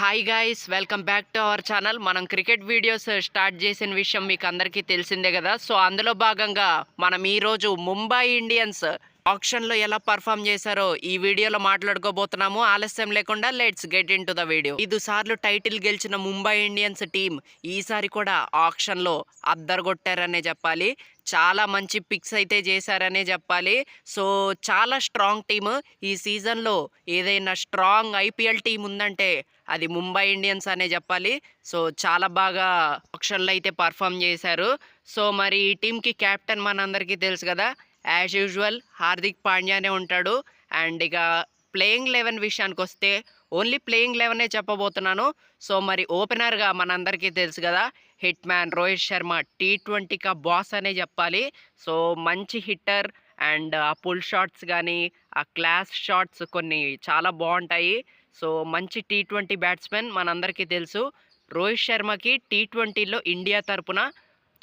Hi guys welcome back to our channel మనం cricket videos start చేసిన విషయం మీకు అందరికీ తెలిసిందే కదా. సో అందులో భాగంగా మనం ఈరోజు ముంబై ఇండియన్స్ ఆప్షన్లో ఎలా పర్ఫామ్ చేశారో ఈ వీడియోలో మాట్లాడుకోబోతున్నాము. ఆలస్యం లేకుండా let's get into the video. ఐదు సార్లు టైటిల్ గెలిచిన ముంబై ఇండియన్స్ టీం ఈసారి కూడా ఆప్షన్లో అద్దరగొట్టారనే చెప్పాలి. చాలా మంచి పిక్స్ అయితే చేశారనే చెప్పాలి. సో చాలా స్ట్రాంగ్ టీమ్ ఈ సీజన్లో ఏదైనా స్ట్రాంగ్ ఐపీఎల్ టీం ఉందంటే అది ముంబై ఇండియన్స్ అనే చెప్పాలి. సో చాలా బాగా ఆప్షన్లో అయితే పర్ఫామ్ చేశారు. సో మరి ఈ టీంకి కెప్టెన్ మనందరికీ తెలుసు కదా యాజ్ యూజువల్ హార్దిక్ పాండ్యానే ఉంటాడు. అండ్ ఇక ప్లేయింగ్ లెవెన్ విషయానికి వస్తే ఓన్లీ ప్లేయింగ్ లెవెనే చెప్పబోతున్నాను. సో మరి ఓపెనర్గా మనందరికీ తెలుసు కదా hit man Rohit Sharma T ట్వంటీకా boss అనే చెప్పాలి. సో మంచి హిట్టర్ అండ్ ఆ పుల్ షాట్స్ కానీ ఆ క్లాస్ షాట్స్ కొన్ని చాలా బాగుంటాయి. సో మంచి టీ ట్వంటీ బ్యాట్స్మెన్ మనందరికీ తెలుసు. రోహిత్ శర్మకి టీ ట్వంటీలో ఇండియా తరపున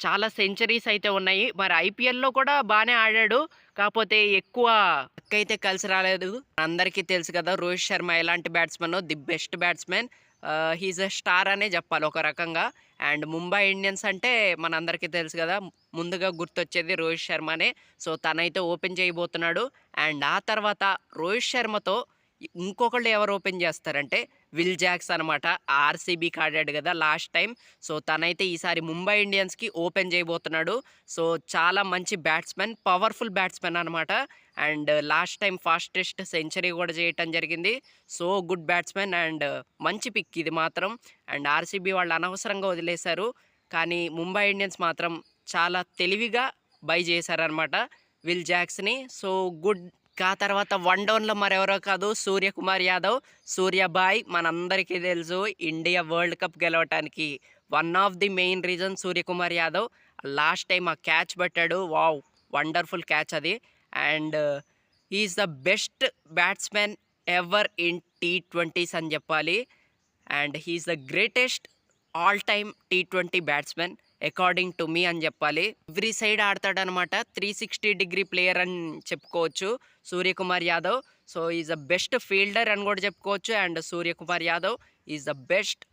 చాలా సెంచరీస్ అయితే ఉన్నాయి. మరి ఐపీఎల్లో కూడా బాగానే ఆడాడు. కాకపోతే ఎక్కువ అయితే కలిసి రాలేదు. అందరికీ తెలుసు కదా రోహిత్ శర్మ ఎలాంటి batsmen the best batsmen. He's a star అనే చెప్పాలి ఒక రకంగా. అండ్ ముంబై ఇండియన్స్ అంటే మనందరికీ తెలుసు కదా ముందుగా గుర్తొచ్చేది రోహిత్ శర్మనే. సో తనైతే ఓపెన్ చేయబోతున్నాడు. అండ్ ఆ తర్వాత రోహిత్ శర్మతో ఇంకొకళ్ళు ఎవరు ఓపెన్ చేస్తారంటే విల్ జాక్స్ అనమాట. ఆర్సీబీకి ఆడాడు కదా లాస్ట్ టైం సో తనైతే ఈసారి ముంబై ఇండియన్స్కి ఓపెన్ చేయబోతున్నాడు. సో చాలా మంచి బ్యాట్స్మెన్ పవర్ఫుల్ బ్యాట్స్మెన్ అనమాట. And last time fastest century కూడా చేయటం జరిగింది. సో గుడ్ బ్యాట్స్మెన్ అండ్ మంచి పిక్ ఇది మాత్రం. అండ్ ఆర్సీబీ వాళ్ళు అనవసరంగా వదిలేశారు. కానీ ముంబై ఇండియన్స్ మాత్రం చాలా తెలివిగా బై చేశారనమాట విల్ జాక్స్ని. సో గుడ్ ఇంకా తర్వాత వన్ డౌన్లో మరెవరో కాదు సూర్యకుమార్ యాదవ్ సూర్యబాయ్ మనందరికీ తెలుసు India world cup గెలవటానికి. One of the main reason Suryakumar Yadav. Last time ఆ క్యాచ్ పట్టాడు. వావ్ వండర్ఫుల్ క్యాచ్ అది. And is the best batsmen ever in T twenties అని చెప్పాలి. And he's the greatest all time T twenty batsmen. According to me అని చెప్పాలి. Every side ఆడతాడనమాట. Three sixty degree player అని చెప్పుకోవచ్చు. Suryakumar Yadav. So is the best fielder అని కూడా చెప్పుకోవచ్చు. And Suryakumar Yadav is the best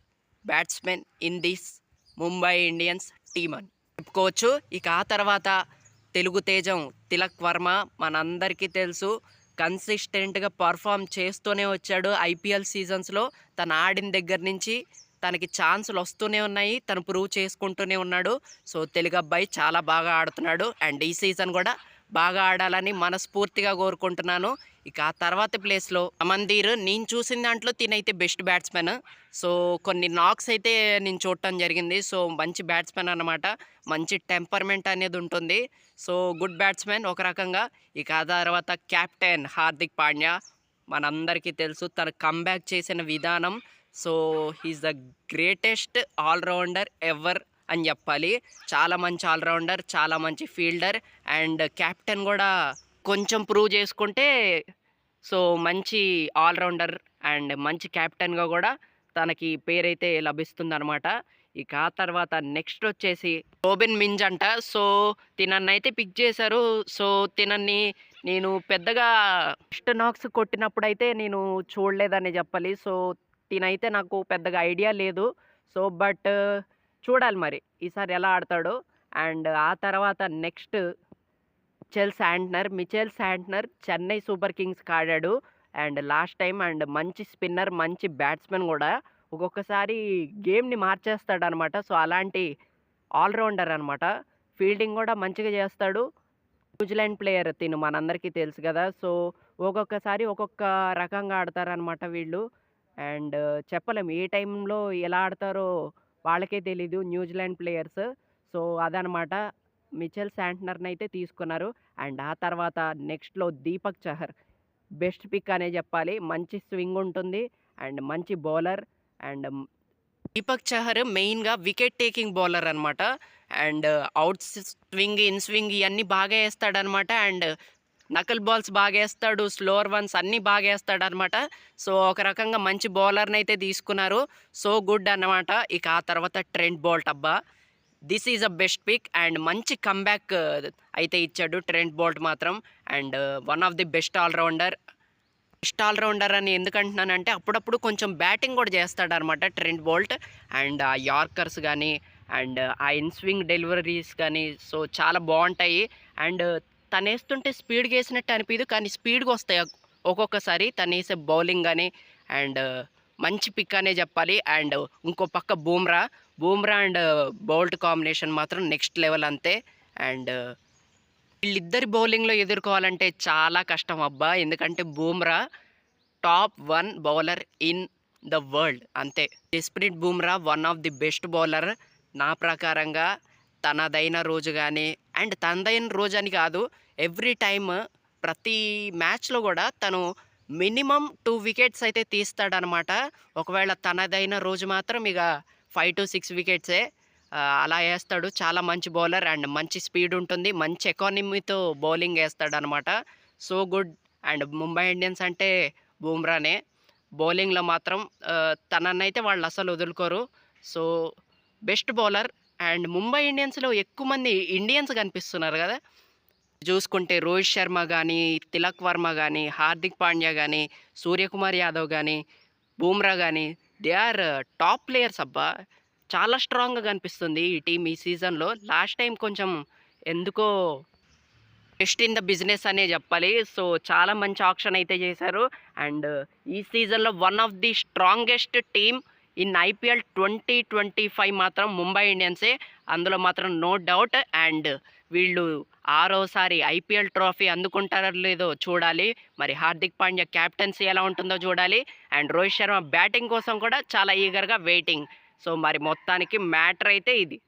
batsmen in this Mumbai Indians team అని చెప్పుకోవచ్చు. ఇక ఆ తర్వాత తెలుగు తేజం తిలక్ వర్మ మనందరికీ తెలుసు. కన్సిస్టెంట్గా పర్ఫామ్ చేస్తూనే వచ్చాడు. ఐపీఎల్ సీజన్స్లో తను ఆడిన దగ్గర నుంచి తనకి ఛాన్సులు వస్తూనే ఉన్నాయి. తను ప్రూవ్ చేసుకుంటూనే ఉన్నాడు. సో తెలుగు అబ్బాయి చాలా బాగా ఆడుతున్నాడు. అండ్ ఈ సీజన్ కూడా బాగా ఆడాలని మనస్ఫూర్తిగా కోరుకుంటున్నాను. ఇక ఆ తర్వాత ప్లేస్లో అమందీర్ నేను చూసిన దాంట్లో తినైతే బెస్ట్ బ్యాట్స్మెన్. సో కొన్ని నాక్స్ అయితే నేను చూడటం జరిగింది. సో మంచి బ్యాట్స్మెన్ అనమాట మంచి టెంపర్మెంట్ అనేది ఉంటుంది. సో గుడ్ బ్యాట్స్మెన్ ఒక రకంగా. ఇక ఆ తర్వాత కెప్టెన్ హార్దిక్ పాండ్యా. మనందరికీ తెలుసు తను కంబ్యాక్ చేసిన విధానం. So he's the greatest allrounder ever అని చెప్పాలి. చాలా మంచి ఆల్రౌండర్ చాలా మంచి ఫీల్డర్ అండ్ కెప్టెన్ కూడా కొంచెం ప్రూవ్ చేసుకుంటే సో మంచి ఆల్రౌండర్ అండ్ మంచి కెప్టెన్గా కూడా తనకి పేరైతే లభిస్తుందనమాట ఇక ఆ తర్వాత నెక్స్ట్ వచ్చేసి రోబిన్ మింజ్ అంట. సో తినన్ను అయితే పిక్ చేశారు. సో తినన్ని నేను పెద్దగా ఫస్ట్ నాక్స్ కొట్టినప్పుడు అయితే నేను చూడలేదని చెప్పాలి. సో తినైతే నాకు పెద్దగా ఐడియా లేదు. సో బట్ చూడాలి మరి ఈసారి ఎలా ఆడతాడో. అండ్ ఆ తర్వాత next Mitchell Santner Mitchell Santner Chennai super కింగ్స్కి ఆడాడు. అండ్ లాస్ట్ టైం అండ్ మంచి స్పిన్నర్ మంచి బ్యాట్స్మెన్ కూడా ఒక్కొక్కసారి గేమ్ని మార్చేస్తాడు అనమాట సో అలాంటి ఆల్రౌండర్ అనమాట. ఫీల్డింగ్ కూడా మంచిగా చేస్తాడు. న్యూజిలాండ్ ప్లేయర్ తిను మనందరికీ తెలుసు కదా. సో ఒక్కొక్కసారి ఒక్కొక్క రకంగా ఆడతారనమాట వీళ్ళు. అండ్ చెప్పలేము. ఏ టైంలో ఎలా ఆడతారో వాళ్ళకే తెలీదు. New Zealand players. సో అదనమాట. మిచెల్ శాంట్నర్ని అయితే తీసుకున్నారు. అండ్ ఆ తర్వాత నెక్స్ట్లో దీపక్ చహర్. బెస్ట్ పిక్ అనే చెప్పాలి. మంచి స్వింగ్ ఉంటుంది. అండ్ మంచి బౌలర్. అండ్ దీపక్ చహర్ మెయిన్గా వికెట్ టేకింగ్ బౌలర్ అనమాట and out swing in swing ఇవన్నీ బాగా వేస్తాడనమాట అండ్ నకల్ బాల్స్ బాగా వేస్తాడు స్లోవర్ వన్స్ అన్నీ బాగా వేస్తాడు అనమాట సో ఒక రకంగా మంచి బౌలర్ని అయితే తీసుకున్నారు. సో గుడ్ అన్నమాట. ఇక ఆ తర్వాత ట్రెండ్ బోల్ట్ అబ్బా. This is a best pick and మంచి కంబ్యాక్ అయితే ఇచ్చాడు ట్రెంట్ బోల్ట్ మాత్రం. And one of the best allrounder best allrounder అని ఎందుకంటున్నానంటే అప్పుడప్పుడు కొంచెం బ్యాటింగ్ కూడా చేస్తాడనమాట ట్రెంట్ బోల్ట్. అండ్ ఆ యార్కర్స్ కానీ అండ్ ఆ ఇన్స్వింగ్ డెలివరీస్ కానీ సో చాలా బాగుంటాయి. అండ్ తను వేస్తుంటే స్పీడ్గా వేసినట్టు అనిపించదు కానీ స్పీడ్గా వస్తాయి. ఒక్కొక్కసారి తను వేసే బౌలింగ్ కానీ అండ్ మంచి పిక్ అనే చెప్పాలి. అండ్ ఇంకో పక్క Bumrah. Bumrah and Boult combination మాత్రం నెక్స్ట్ లెవెల్ అంతే. అండ్ వీళ్ళిద్దరి బౌలింగ్లో ఎదుర్కోవాలంటే చాలా కష్టం అబ్బా. ఎందుకంటే Bumrah top one bowler in the world అంతే. Jasprit Bumrah one of the best bowler. నా ప్రకారంగా తనదైన రోజు కానీ అండ్ తనదైన రోజు అని కాదు ఎవ్రీ టైమ్ ప్రతి మ్యాచ్లో కూడా తను మినిమం టూ వికెట్స్ అయితే తీస్తాడనమాట. ఒకవేళ తనదైన రోజు మాత్రం ఇక ఫైవ్ టు సిక్స్ వికెట్సే అలా వేస్తాడు. చాలా మంచి బౌలర్ అండ్ మంచి స్పీడ్ ఉంటుంది. మంచి ఎకానమీతో బౌలింగ్ వేస్తాడు అనమాట so good. And Mumbai Indians అంటే బూమ్రానే. బౌలింగ్లో మాత్రం తనన్నైతే వాళ్ళు అసలు వదులుకోరు. So best bowler and Mumbai ఇండియన్స్లో ఎక్కువ మంది ఇండియన్స్ కనిపిస్తున్నారు కదా. చూసుకుంటే రోహిత్ శర్మ కానీ తిలక్ వర్మ కానీ హార్దిక్ పాండ్యా కానీ సూర్యకుమార్ యాదవ్ కానీ బూమ్రా కానీ దే ఆర్ టాప్ ప్లేయర్స్ అబ్బా. చాలా స్ట్రాంగ్గా కనిపిస్తుంది ఈ టీం ఈ సీజన్లో. లాస్ట్ టైం కొంచెం ఎందుకో బెస్ట్ ఇన్ ద బిజినెస్ అనే చెప్పాలి. సో చాలా మంచి ఆప్షన్ అయితే చేశారు. అండ్ ఈ సీజన్లో one of the strongest team in IPL twenty twenty five మాత్రం ముంబై ఇండియన్సే. అందులో మాత్రం నో డౌట్. అండ్ వీళ్ళు ఆరోసారి ఐపీఎల్ ట్రోఫీ అందుకుంటారో లేదో చూడాలి. మరి హార్దిక్ పాండ్యా క్యాప్టెన్సీ ఎలా ఉంటుందో చూడాలి. అండ్ రోహిత్ శర్మ బ్యాటింగ్ కోసం కూడా చాలా ఈగర్గా వెయిటింగ్. సో మరి మొత్తానికి మ్యాటర్ అయితే ఇది.